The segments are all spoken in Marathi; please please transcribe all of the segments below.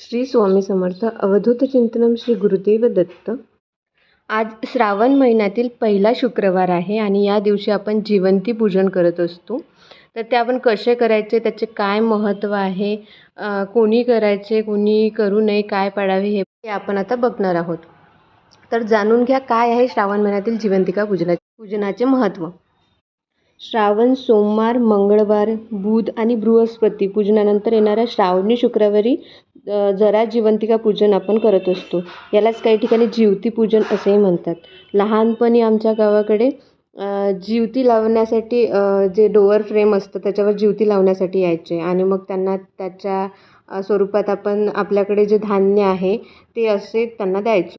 श्री स्वामी समर्थ अवधूत चिंतनम श्री गुरुदेव दत्त. आज श्रावण महिन्यातील पहिला शुक्रवार आहे आणि या दिवशी आपण जिवंती पूजन करत असतो. तर ते आपण कसे करायचे? त्याचे काय महत्त्व आहे? कोणी करायचे? कोणी करू नये? काय पाळावे हे आपण आता बघणार आहोत. तर जाणून घ्या काय आहे श्रावण महिन्यातील जिवंतिका पूजनाचे पूजनाचे महत्त्व. श्रावण सोमवार मंगळवार बुध आणि बृहस्पती पूजनानंतर येणाऱ्या श्रावणी शुक्रवारी जरा जिवंतिका पूजन आपण करत असतो. यालाच काही ठिकाणी जिवती पूजन असेही म्हणतात. लहानपणी आमच्या गावाकडे जिवती लावण्यासाठी जे डोअर फ्रेम असतं त्याच्यावर जिवती लावण्यासाठी यायचे. आणि मग त्यांना त्याच्या स्वरूपात आपण आपल्याकडे जे धान्य आहे ते असे त्यांना द्यायचो.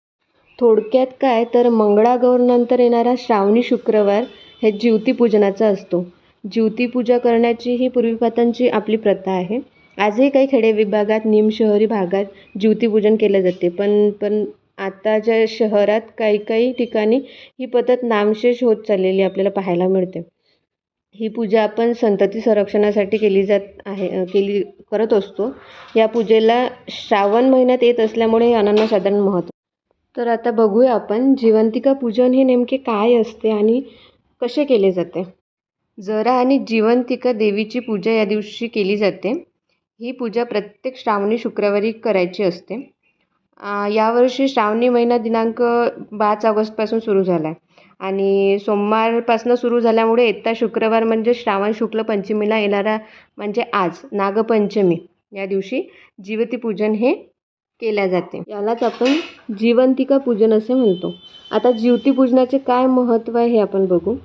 थोडक्यात काय तर मंगळागौरनंतर येणारा श्रावणी शुक्रवार हे जिवती पूजनाचा असतो. जिवती पूजा करण्याची ही पूर्वीपातांची आपली प्रथा आहे. आजही काही खेडे विभागात निम शहरी भागात ज्योतिपूजन केले जाते. पण पण आताच्या शहरात काही काही ठिकाणी ही पद्धत नामशेष होत चाललेली आपल्याला पाहायला मिळते. ही पूजा आपण संतती संरक्षणासाठी केली जात आहे केली करत असतो. या पूजेला श्रावण महिन्यात येत असल्यामुळे हे अनन्यसाधारण महत्त्व. तर आता बघूया आपण जिवंतिका पूजन हे नेमके काय असते आणि कसे केले जाते? जरा आणि जिवंतिका देवीची पूजा या दिवशी केली जाते. ही पूजा प्रत्येक श्रावणी शुक्रवारी करायची असते. यावर्षी श्रावणी महिना दिनांक पाच ऑगस्टपासून सुरू झाला आहे आणि सोमवारपासून सुरू झाल्यामुळे येत्या शुक्रवार म्हणजे श्रावण शुक्ल पंचमीला येणारा म्हणजे आज नागपंचमी. या दिवशी जीवतीपूजन हे केल्या जाते. यालाच आपण जीवंतिका पूजन असे म्हणतो. आता जीवतीपूजनाचे काय महत्त्व आहे हे आपण बघू.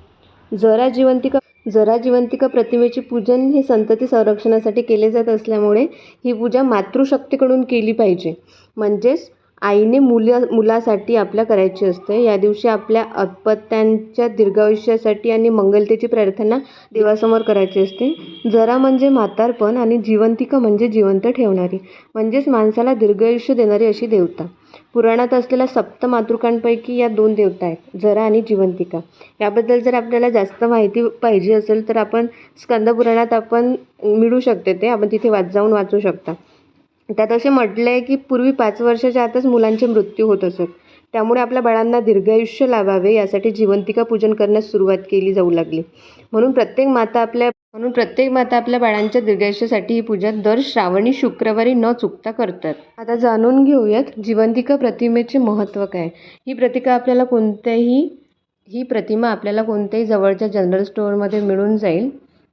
जरा जिवंतिका जरा जिवंतिका प्रतिमेचे पूजन हे संतती संरक्षणासाठी केले जात असल्यामुळे ही पूजा मातृशक्तीकडून केली पाहिजे. म्हणजेच आईने मुलं मुलासाठी आपल्या करायची असते. या दिवशी आपल्या अपत्यांच्या दीर्घायुष्यासाठी आणि मंगलतेची प्रार्थना देवासमोर करायची असते. जरा म्हणजे म्हातारपण आणि जिवंतिका म्हणजे जिवंत ठेवणारी म्हणजेच माणसाला दीर्घायुष्य देणारी अशी देवता. पुराणात असलेल्या सप्त मातृकांपैकी या दोन देवता आहेत जरा आणि जिवंतिका. याबद्दल जर आपल्याला जास्त माहिती पाहिजे असेल तर आपण स्कंदपुराणात आपण मिळू शकते ते. आपण तिथे वाच जाऊन वाचू शकता. त्यात असे म्हटले आहे की पूर्वी पाच वर्षाच्या आतच मुलांचे मृत्यू होत असत. त्यामुळे आपल्या बाळांना दीर्घायुष्य लाभावे यासाठी जिवंतिका पूजन करण्यास सुरुवात केली जाऊ लागली. म्हणून प्रत्येक माता आपल्या म्हणून प्रत्येक माता आपल्या बाळांच्या दीर्घायुष्यासाठी ही पूजा दर श्रावणी शुक्रवारी न चुकता करतात. आता जाणून घेऊयात जिवंतिका प्रतिमेचे महत्त्व काय? ही प्रतिका आपल्याला कोणत्याही ही प्रतिमा आपल्याला कोणत्याही जवळच्या जनरल स्टोअरमध्ये मिळून जाईल.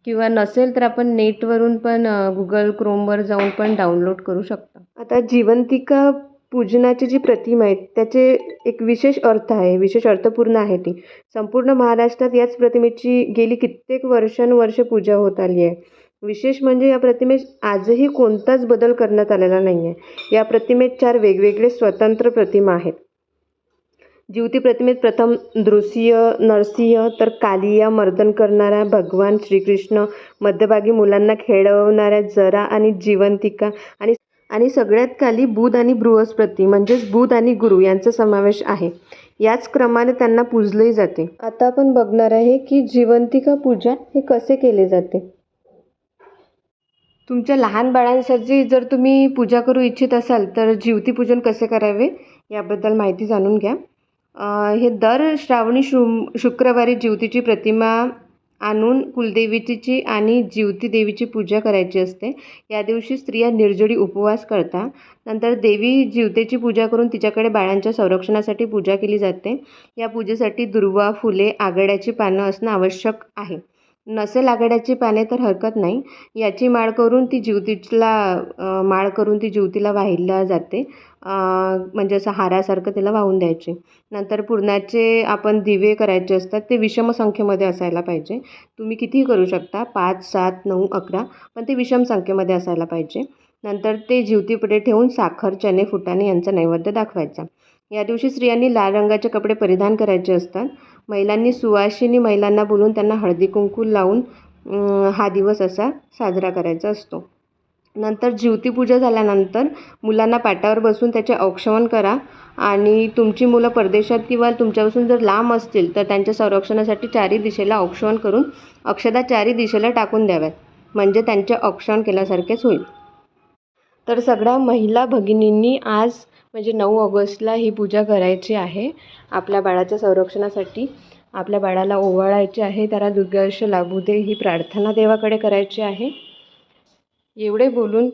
किंवा नसेल तर आपण नेटवरून पण गुगल क्रोमवर जाऊन पण डाउनलोड करू शकता. आता जिवंतिका पूजनाची जी प्रतिमा आहे त्याचे एक विशेष अर्थ आहे विशेष अर्थपूर्ण आहे ती. संपूर्ण महाराष्ट्रात याच प्रतिमेची गेली कित्येक वर्षानुवर्ष पूजा होत आली आहे. विशेष म्हणजे या प्रतिमेत आजही कोणताच बदल करण्यात आलेला नाही आहे या प्रतिमेत चार वेगवेगळे स्वतंत्र प्रतिमा आहेत. जिवती प्रतिमेत प्रथम दृश्य नरसिंह तर कालिया मर्दन करणारा भगवान श्रीकृष्ण मध्यभागी मुलांना खेळवणाऱ्या जरा आणि जिवंतिका आणि आणि सगळ्यात खाली बुध आणि बृहस्पती म्हणजेच बुध आणि गुरु यांचा समावेश आहे. याच क्रमाने त्यांना पूजले जाते. आता आपण बघणार आहे की जिवंतिका पूजा हे कसे केले जाते? तुमच्या लहान बाळांसाठी जर तुम्ही पूजा करू इच्छित असाल तर जीवती पूजन कसे करावे? याबद्दल माहिती जाणून घ्या. हे दर श्रावणी शु शुक्रवारी जिवतीची प्रतिमा आणून कुलदेवीची आणि जिवती देवीची पूजा करायची असते. या दिवशी स्त्रिया निर्जळी उपवास करतात. नंतर देवी जिवतेची पूजा करून तिच्याकडे बाळांच्या संरक्षणासाठी पूजा केली जाते. या पूजेसाठी दुर्वा फुले आगळ्याची पानं असणं आवश्यक आहे. नसेल आघाड्याची पाने तर हरकत नाही. याची माळ करून ती जिवतीला माळ करून ती जिवतीला वाहिला जाते. म्हणजे असं हारासारखं तिला वाहून द्यायचे. नंतर पुरणाचे आपण दिवे करायचे असतात ते विषम संख्येमध्ये असायला पाहिजे. तुम्ही कितीही करू शकता पाच सात नऊ अकरा पण ते विषम संख्येमध्ये असायला पाहिजे. नंतर ते जिवतीपुढे ठेवून साखर चणे फुटाणे यांचा नैवेद्य दाखवायचा. या दिवशी स्त्रियांनी लाल रंगाचे कपडे परिधान करायचे असतात. महिलांनी सुवासिनी महिलांना बोलून त्यांना हळदी कुंकू लावून हा दिवस असा साजरा करायचा असतो. नंतर जिवती पूजा झाल्यानंतर मुलांना पाटावर बसून त्याचे औक्षवण करा आणि तुमची मुलं परदेशात किंवा तुमच्यापासून जर लांब असतील तर त्यांच्या संरक्षणासाठी चारी दिशेला औक्षवण करून अक्षदा चारी दिशेला टाकून द्याव्यात. म्हणजे त्यांचे औक्षण केल्यासारखेच होईल. तर सगळ्या महिला भगिनींनी आज म्हणजे नऊ ऑगस्टला ही पूजा करायची आहे. आपल्या बाळाच्या संरक्षणासाठी आपल्या बाळाला ओवाळायचे आहे. त्याला दीर्घायुष्य लाभू दे ही प्रार्थना देवाकडे करायची आहे. एवढे बोलून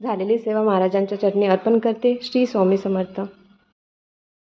झालेली सेवा महाराजांच्या चरणी अर्पण करते. श्री स्वामी समर्थ.